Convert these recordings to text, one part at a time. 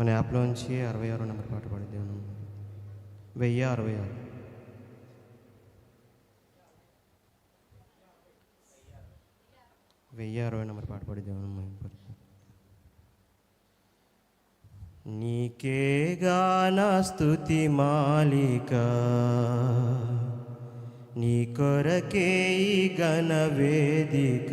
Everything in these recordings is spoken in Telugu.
మన యాప్లోంచి అరవై ఆరో నెంబర్ పాట పాడిద్ది మనం. వెయ్యి అరవై ఆరు. వెయ్యి అరవై నెంబర్ పాట పాడిద్ది మనం నీకేగా నా స్తుతి మాలిక నీ కొరకే గణ వేదిక.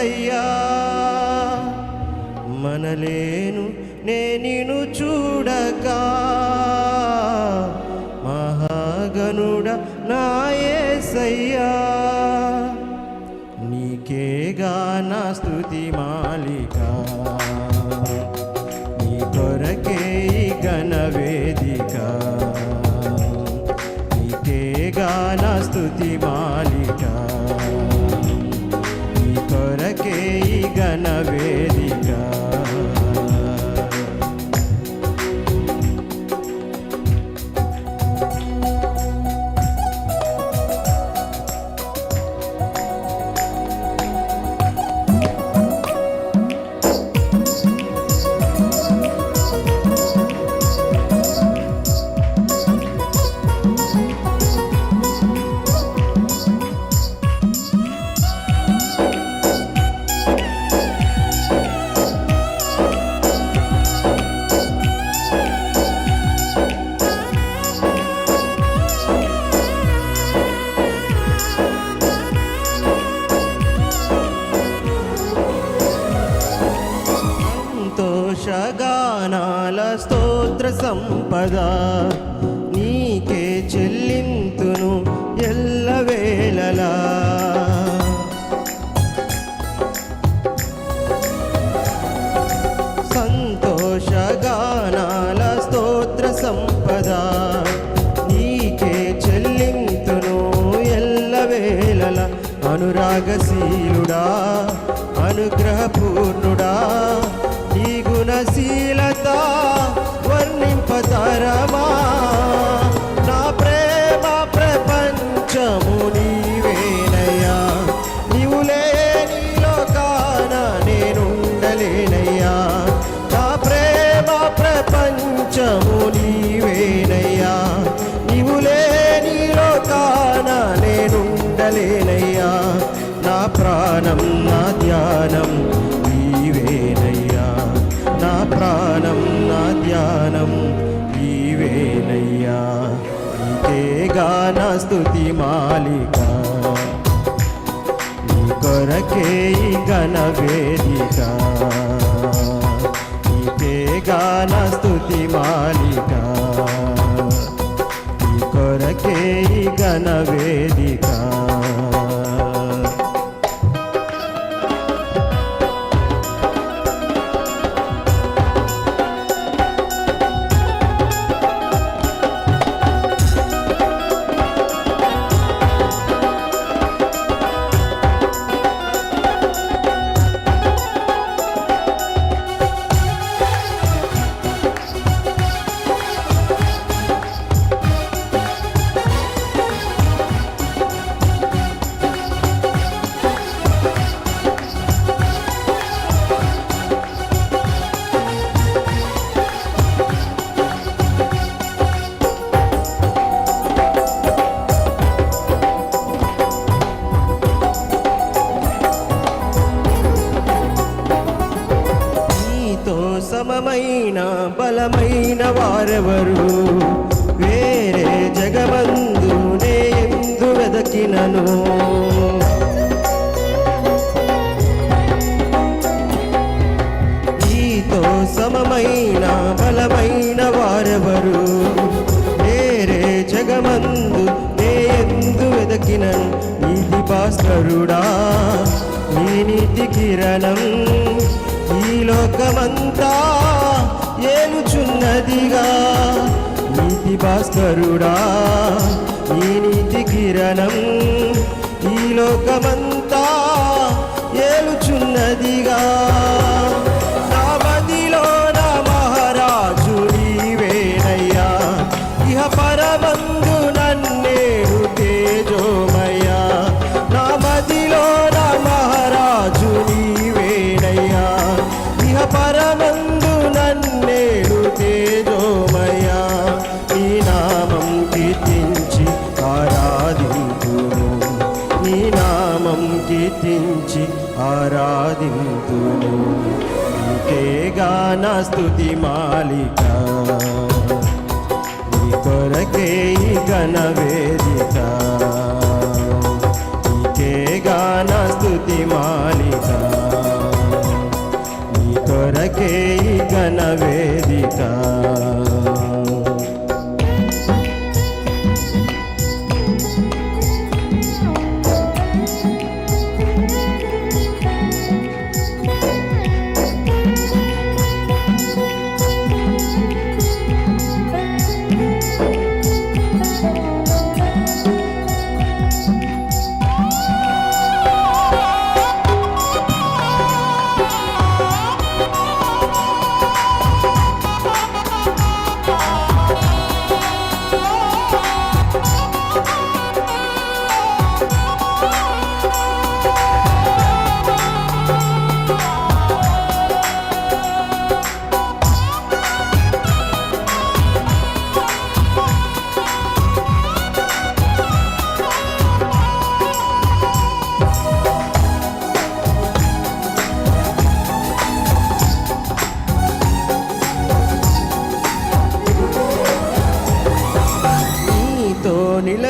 నాయసయ్యా మనలేను నేను చూడక. మహాగనుడ నాయసయ్యా. నీకేగా నా స్తోత్ర సంపద నీకే చెల్లింతును ఎల్లవేళలా సంతోషగానాల స్తోత్ర సంపద నీకే చెల్లింతును ఎల్లవేళల అనురాగశీలుడా అనుగ్రహపూర్ణుడా ఈ గుణశీలతా ربا స్తుతి మాలిక. నీ కొరకే ఈ ఘన వేదిక. నీకే నా స్తుతి మాలిక. నీ కొరకే ఈ ఘన వేదిక. మరెవరు వారెవరు? వేరే జగమందు నేందు వెదకినను. నీతో సమమైన బలమైన వారెవరు? వేరే జగమందు నేందు వెదకినను. నీతి భాస్కరుడా నీ నీతి కిరణం ఏలుచున్నదిగా నీతి భాస్కరుడా నీ నీతి కిరణం ఈ లోకమంతా ఏలుచున్నదిగా. కీర్తించి ఆరాధింతును నీకేగా నా స్తుతి మాలిక. నీ కొరకే ఈ ఘన వేదిక. నీకేగా నా స్తుతి మాలిక. నీ కొరకే ఈ ఘన వేదిక.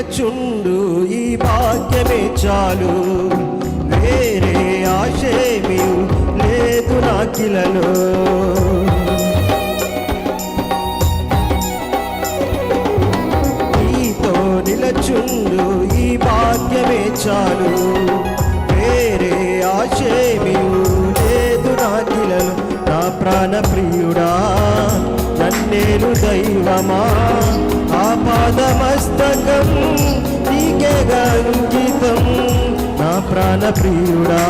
చుండు ఈ భాగ్యమే చాలు. వేరే ఆశేమి లేదు నాకిలలో నీతో నిలచుండు ఈ భాగ్యమే చాలు. వేరే ఆశేమి లేదు నాకిలలో నా ప్రాణ ప్రియుడా నన్నేను దైవమా? పాదమస్తకం నీకే అంకితం. నా ప్రాణ ప్రియుడా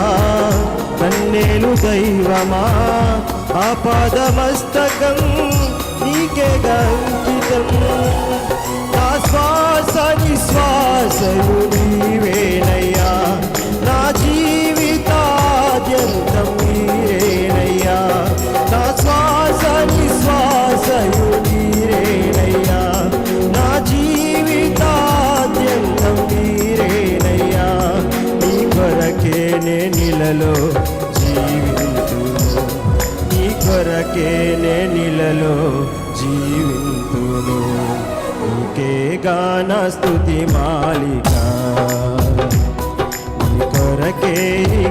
నన్నేలు దైవమా. ఆ పాదమస్తకం నీకే అంకితం. నా శ్వాస నిశ్వాసయు నీవేనై గాన స్థుతి మాలిక. నీ కొరకే ఈ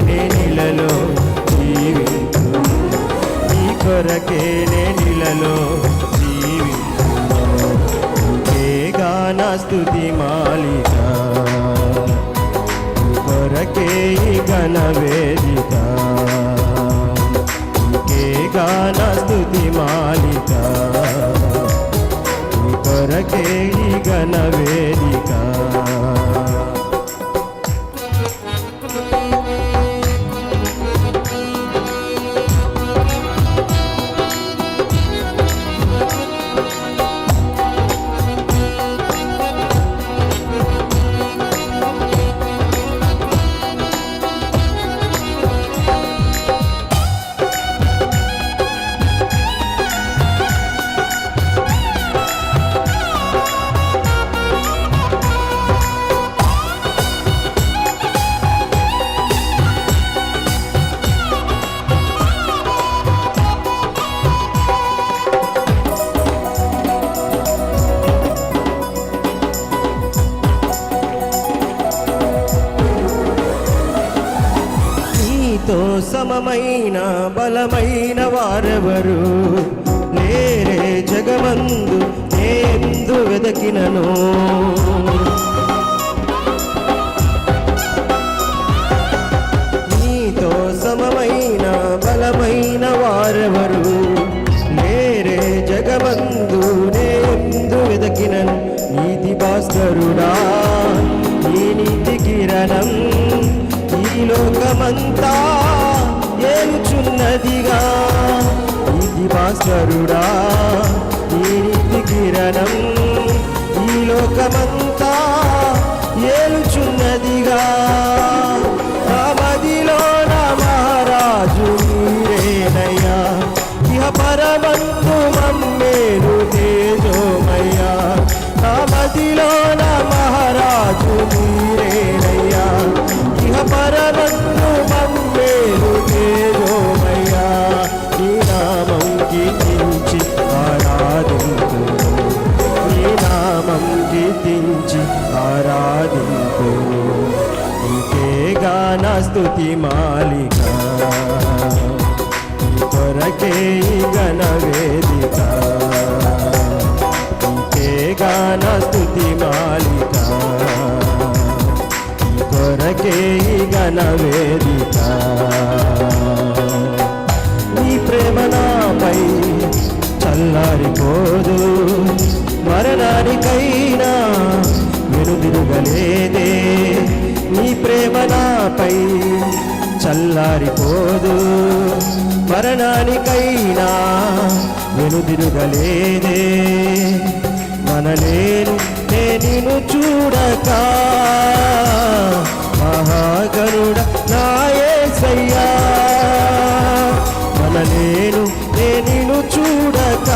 నే నీలలో జీవితు నీ కొరకే నే నీలలో జీవితుకేగాన స్థుతి మాలిక కొరకే గణ వేదిక. గాన స్థుతి మాలిక కొరకే గణ వేదిక. వారు నేరే జగమందు ఎందు వెదకినను. చరుడా ఈ కిరణం ఈ లోకమంతా ఏలుచున్నదిగా. స్తుతి మాలిక. కొరకే గణ వేదిక. గాన స్తుతి మాలిక. కొరకే గణ వేదిక. నీ ప్రేమ నాపై చల్లారిపోదు. మరణానికైనా వెనుదిరుగలేదే. ప్రేమ నాపై చల్లారిపోదు. మరణానికైనా వెనుదిరుగలేదే. మనలేను నేను చూడక. మహాగరుడ నాయసయ్యా. మనలేను నేను చూడక.